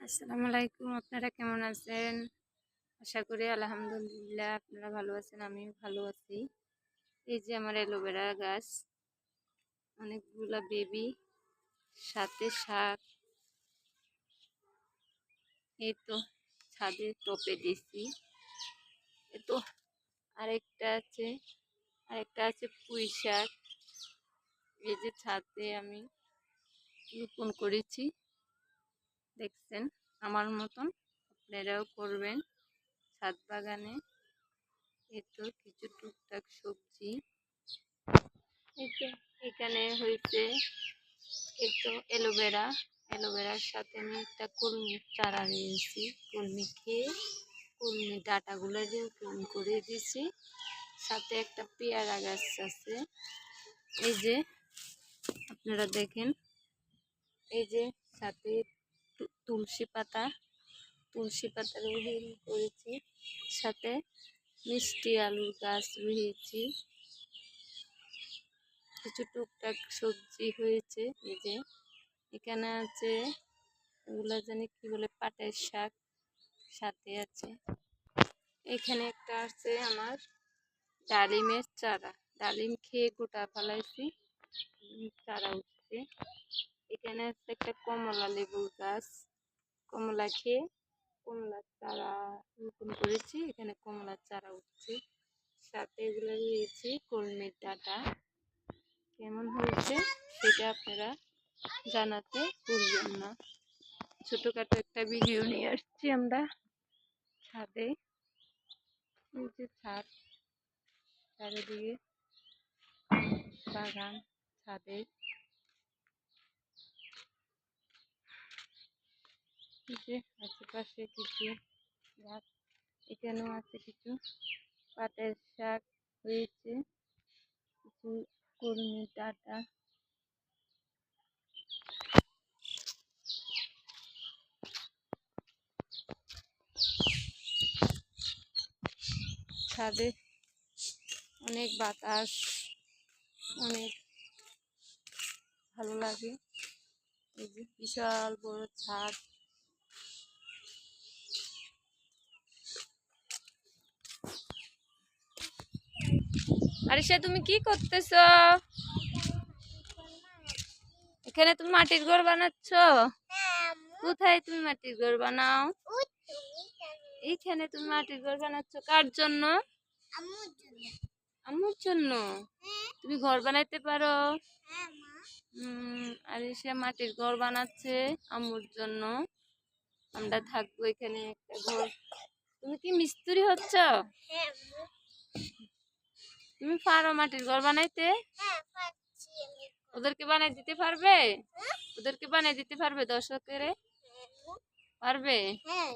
আসসালামু আলাইকুম, আপনারা কেমন আছেন? আশা করি আলহামদুলিল্লাহ আপনারা ভালো আছেন, আমিও ভালো আছি। এই যে আমার অ্যালোভেরা গাছ, অনেকগুলা বেবি, সাথে শাক। এই তো ছাদে টপে দিছি। এই তো আরেকটা আছে আরেকটা আছে পুঁই শাক। এই যে ছাদে আমি রোপণ করেছি। দেখছেন, আমার মতন আপনারাও করবেন। ছাদ বাগানে এই তো কিছু টুকটাক সবজি এখানে হয়েছে তো অ্যালোভেরা। অ্যালোভেরার সাথে আমি একটা কলমি চারা নিয়েছি। কলমি খেয়ে কলমি ডাটাগুলো দিয়ে ক্লিন করে দিয়েছি সাথে একটা পেয়ারা গাছ আছে। এই যে, আপনারা দেখেন, এই যে সাথে তুলসী পাতা তুলসী পাতা রোহিন করেছি, সাথে মিষ্টি আলুর গাছ রুহিয়েছি কিছু টুকটাক সবজি হয়েছে, এই যে এখানে আছে এগুলা জানি কি বলে পাটের শাক, সাথে আছে। এখানে একটা আছে আমার ডালিমের চারা। ডালিম খেয়ে গোটা ফেলাইছি চারা উঠছে। এখানে আছে একটা কমলা লেবুর গাছ কমলা খেয়ে কমলার চারা রোপণ করেছি। এখানে কমলার চারা উঠছে। সাথে এগুলো রয়েছে কলমির ডাটা। কেমন হয়েছে সেটা আপনারা জানাতে ভুলবেন না। ছোটখাটো একটা ভিডিও নিয়ে আসছি আমরা ছাদে। যে ছাদ, চারিদিকে বাগান, ছাদে। যে আশেপাশে কিছু গাছ, এখানেও আছে কিছু। পাটের শাক হয়েছে, কিছু কর্মী ডাটা। ছাদে অনেক বাতাস, অনেক ভালো লাগে। এই যে বিশাল বড় ছাদ। আরিশা, তুমি কি করতেছ? এখানে তুমি মাটির ঘর বানাচ্ছ? কোথায় তুমি মাটির ঘর বানাও? এইখানে তুমি মাটির ঘর বানাচ্ছ কার জন্য? আম্মুর জন্য। তুমি ঘর বানাইতে পারো। উম, আরিশা মাটির ঘর বানাচ্ছে আম্মুর জন্য। আমরা থাকব এখানে একটা ঘর। তুমি কি মিস্ত্রি হচ্ছ? তুমি পারো মাটির ঘর বানাইতে। ওদেরকে বানাই দিতে পারবে? ওদেরকে বানাই দিতে পারবে দর্শকের? পারবে? হ্যাঁ।